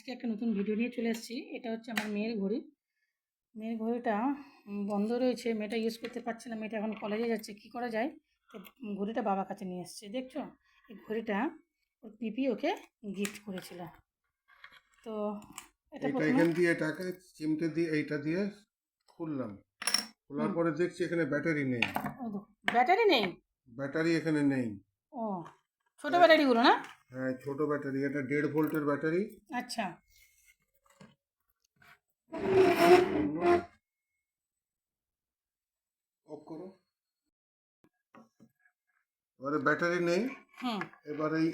আজকে একটা নতুন ভিডিও নিয়ে চলে এসেছি এটা হচ্ছে আমার মেয়ের ঘড়ি। মেয়ের ঘড়িটা বন্ধ রয়েছে। মেয়েটা ইউজ করতে পারছে না। মেয়েটা এখন কলেজে যাচ্ছে। কি করা যায়? তো ঘড়িটা বাবার কাছে নিয়ে এসছে। দেখছ? এই ঘড়িটা ওর পিপি ওকে গিফট করেছিল। তো এটা এখান দিয়ে এটাকে চিমটে দিয়ে এইটা দিয়ে খুললাম। খোলার পরে দেখছি এখানে ব্যাটারি নেই। ব্যাটারি নেই? ব্যাটারি এখানে নেই। ও ছোটো ব্যাটারিগুলো না? হ্যাঁ ছোট ব্যাটারি এটা দেড় ভোল্টের ব্যাটারি। আচ্ছা। অফ করো। এবারে ব্যাটারি নেই। হুম। এবার এই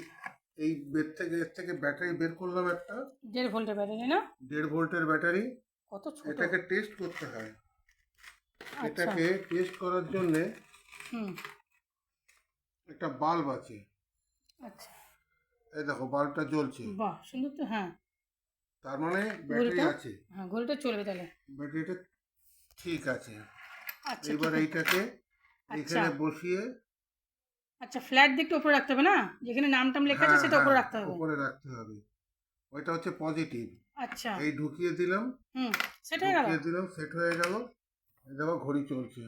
এই বের থেকে এর থেকে ব্যাটারি বের করলাম একটা। দেড় ভোল্টের ব্যাটারি না? দেড় ভোল্টের ব্যাটারি। কত ছোট। এটাকে টেস্ট করতে হয়। আচ্ছা। এটাকে টেস্ট করার জন্যে হুম। একটা বাল্ব আছে। আচ্ছা। এই দেখো বাল্বটা জ্বলছে। বাহ সুন্দর তো হ্যাঁ। তার মানে ব্যাটারি? আছে। হ্যাঁ ঘড়িটা চলবে তাহলে। ব্যাটারিটা ঠিক আছে। আচ্ছা এবার এইটাকে এখানে বসিয়ে আচ্ছা ফ্ল্যাট দিকটা উপরে রাখতে হবে না? যেখানে নাম টাম লেখা আছে হ্যাঁ, সেটা উপরে হ্যাঁ, রাখতে হবে। উপরে রাখতে হবে। ওইটা হচ্ছে পজিটিভ আচ্ছা। এই ঢুকিয়ে দিলাম। হুম সেটাই গেল ঢুকিয়ে দিলাম সেট হয়ে গেল। দেখো ঘড়ি চলছে।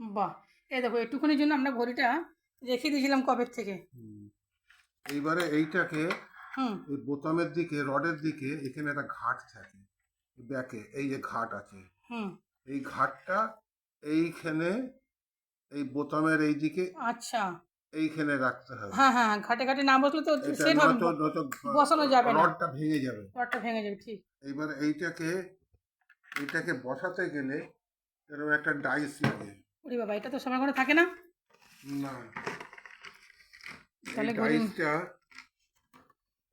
বাহ এই দেখো একটুখানির জন্য আমরা ঘড়িটা রেখে দিয়েছিলাম কবের থেকে? হুম। এইবারে এইটাকে এই বোতামের দিকে রডের দিকে এখানে একটা ঘাট থাকে ব্যাকে এই যে ঘাট আছে। হুম। এই ঘাটটা এইখানে এই বোতামের এই দিকে আচ্ছা। এইখানে রাখতে হবে। হ্যাঁ হ্যাঁ ঘাটে ঘাটে না বসলে তো সেট হবে বসানো যাবে না। রডটা ভেঙে যাবে। রডটা ভেঙে যাবে ঠিক। এইবার এইটাকে এইটাকে বসাতে গেলে এরকম একটা ডাইস লাগে। ওরে বাবা এটা তো সবার ঘরে থাকে না? না। তাহলে এই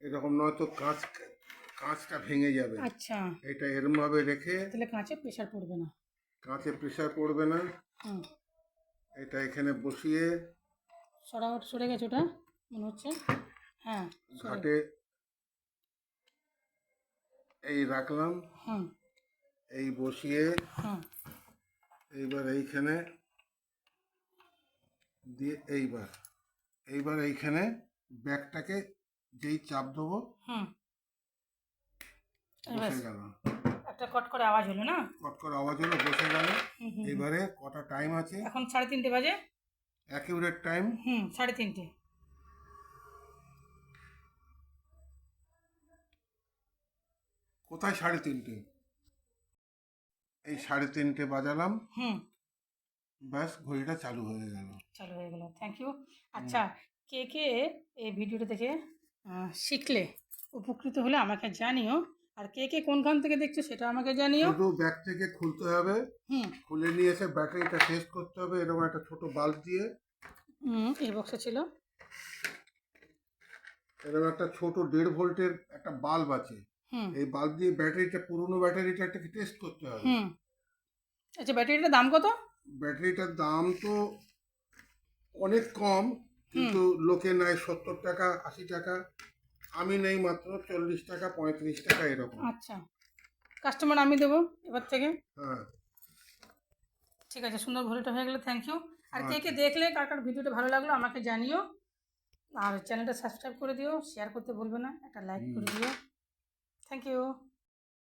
এরকম নয়তো কাঁচ কাঁচটা ভেঙে যাবে। আচ্ছা। এটা এরম ভাবে রেখে তাহলে কাঁচে প্রেশার পড়বে না। কাঁচে প্রেসার পড়বে না। এটা এখানে বসিয়ে সরা সরে গেছে ওটা মনে হচ্ছে? হ্যাঁ ঘাটে এই রাখলাম। এই বসিয়ে এইবার এইখানে দিয়ে এইবার এইবার এইখানে ব্যাগটাকে যেই চাপ দেবো হুম। বসে গেল। একটা কট আওয়াজ হলো না? কট আওয়াজ হলো বসে গেল। এবারে কটা টাইম আছে? এখন সাড়ে তিনটে বাজে। Accurate time. হুম সাড়ে তিনটে। কোথায় সাড়ে তিনটে? এই সাড়ে তিনটে বাজালাম। হুম। ব্যাস ঘড়িটা চালু হয়ে গেল। চালু হয়ে গেল থ্যাংক ইউ আচ্ছা কে কে এই ভিডিওটা দেখে শিখলে উপকৃত হলে আমাকে জানিও। আর কে কে কোনখান থেকে দেখছ সেটা আমাকে জানিও। শুধু ব্যাগ থেকে খুলতে হবে। হুম। খুলে নিয়ে এসে ব্যাটারিটা টেস্ট করতে হবে এরকম একটা ছোট বাল্ব দিয়ে। হুম এই বক্সে ছিল। এরকম একটা ছোট দেড় ভোল্টের একটা বাল্ব আছে। হুম। এই বাল্ব দিয়ে ব্যাটারিটা পুরনো ব্যাটারিটা একটা টেস্ট করতে হবে। হুম। আচ্ছা ব্যাটারিটার দাম কত? ব্যাটারিটার দাম তো অনেক কম কিন্তু লোকে নেয় সত্তর টাকা আশি টাকা। আমি নেই মাত্র চল্লিশ টাকা পঁয়ত্রিশ টাকা এরকম। আচ্ছা। কাস্টমার আমি দেবো এবার থেকে? হ্যাঁ। ঠিক আছে সুন্দর ঘড়িটা হয়ে গেলে থ্যাংক ইউ আর কে কে দেখলে কার কার ভিডিওটা ভালো লাগল আমাকে জানিও। আর চ্যানেলটা সাবস্ক্রাইব করে দিও শেয়ার করতে ভুলবে না একটা লাইক করে দিও। Thank you